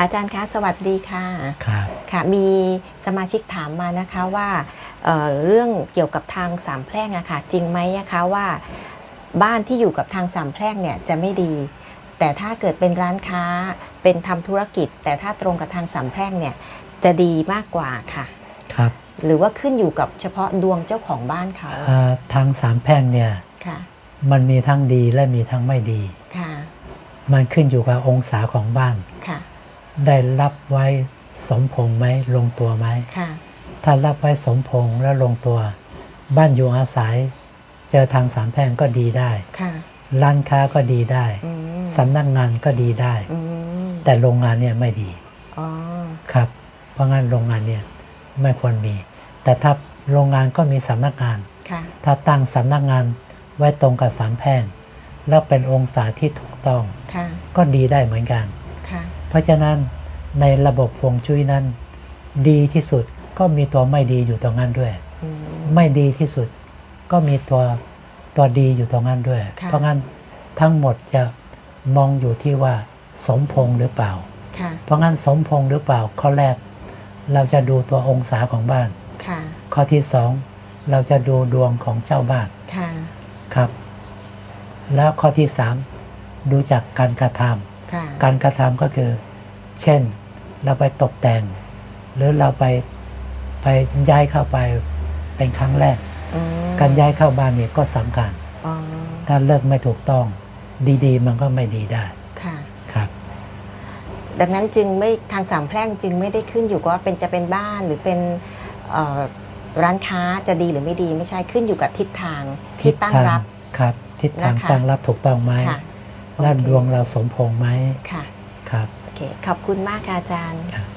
อาจารย์คะสวัสดีค่ะครับค่ะ มีสมาชิกถามมานะคะว่าเอ่อเรื่องเกี่ยวกับทางสามแพร่งอะค่ะจริงไหมนะคะว่าบ้านที่อยู่กับทางสามแพร่งเนี่ยจะไม่ดี แต่ถ้าเกิดเป็นร้านค้าเป็นทำธุรกิจ แต่ถ้าตรงกับทางสามแพร่งเนี่ยจะดีมากกว่าค่ะครับหรือว่าขึ้นอยู่กับเฉพาะดวงเจ้าของบ้านเขาเอ่อทางสามแพร่งเนี่ยค่ะมันมีทั้งดีและมีทั้งไม่ดีค่ะมันขึ้นอยู่กับองศาของบ้านค่ะ ได้รับไว้สมพงษ์ไหมลงตัวไหมค่ะถ้ารับไว้สมพงษ์และลงตัว บ้านอยู่อาศัย เจอทางสามแพร่งก็ดีได้ค่ะร้านค้าก็ดีได้อืมสำนักงานก็ดีได้อืมแต่โรงงานเนี่ยไม่ดีอ๋อครับ เพราะงั้นโรงงานเนี่ยไม่ควรมี แต่ถ้าโรงงานก็มีสำนักงานค่ะถ้าตั้งสำนักงานไว้ตรงกับสามแพร่ง แล้วเป็นองศาที่ถูกต้องค่ะก็ดีได้เหมือนกันค่ะเพ ราะฉะนั้นในระบบพวงจุ้ยนั้น ดีที่สุดก็มีตัวไม่ดีอยู่ตรงนั้นด้วยอืมไม่ดีที่สุดก็มีตัวตัวดีอยู่ตรงนั้นด้วยค่ะเพราะงั้นทั้งหมดจะมองอยู่ที่ว่าสมพงษ์หรือเปล่าค่ะเพราะงั้นสมพงษ์หรือเปล่าข้อแรก เราจะดูตัวองศาของบ้านค่ะข้อที่สองเราจะดูดวงของเจ้าบ้านค่ะครับ แล้วข้อที่สามดูจากการกระทค่ะำ การกระทำก็คือ เช่น เราไปตกแต่ง หรือเราไปไปย้ายเข้าไปเป็นครั้งแรกอืมการย้ายเข้าบ้านเนี่ยก็สำคัญอ๋อถ้าเลิกไม่ถูกต้อง ดีๆ มันก็ไม่ดีได้ค่ะครับ ดังนั้นจึงไม่ทางสามแพร่งจึงไม่ได้ขึ้นอยู่กับว่าเป็นจะเป็นบ้านหรือเป็นเอ่อร้านค้าจะดีหรือไม่ดีไม่ใช่ขึ้นอยู่กับทิศทางที่ตั้งรับครับ ทิศทางนะคะตั้งรับถูกต้องไหมค่ะ แล้วโอเคดวงเราสมพงษ์ไหมค่ะครับโอเคขอบคุณมากค่ะอาจารย์ครับ